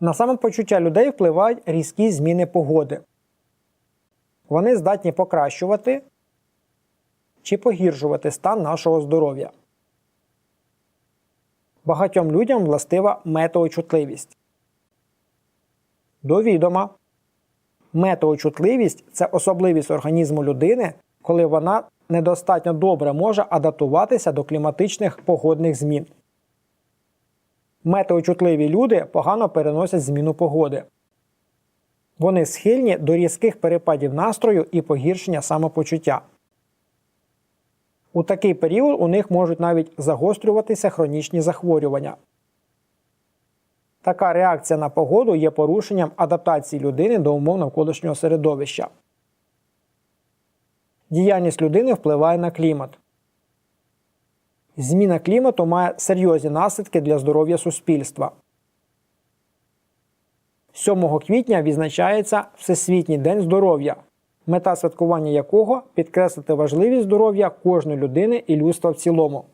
На самопочуття людей впливають різкі зміни погоди. Вони здатні покращувати чи погіршувати стан нашого здоров'я. Багатьом людям властива метеочутливість. До відома. Метеочутливість це особливість організму людини, коли вона недостатньо добре може адаптуватися до кліматичних погодних змін. Метеочутливі люди погано переносять зміну погоди. Вони схильні до різких перепадів настрою і погіршення самопочуття. У такий період у них можуть навіть загострюватися хронічні захворювання. Така реакція на погоду є порушенням адаптації людини до умов навколишнього середовища. Діяльність людини впливає на клімат. Зміна клімату має серйозні наслідки для здоров'я суспільства. 7 квітня відзначається Всесвітній день здоров'я, мета святкування якого підкреслити важливість здоров'я кожної людини і людства в цілому.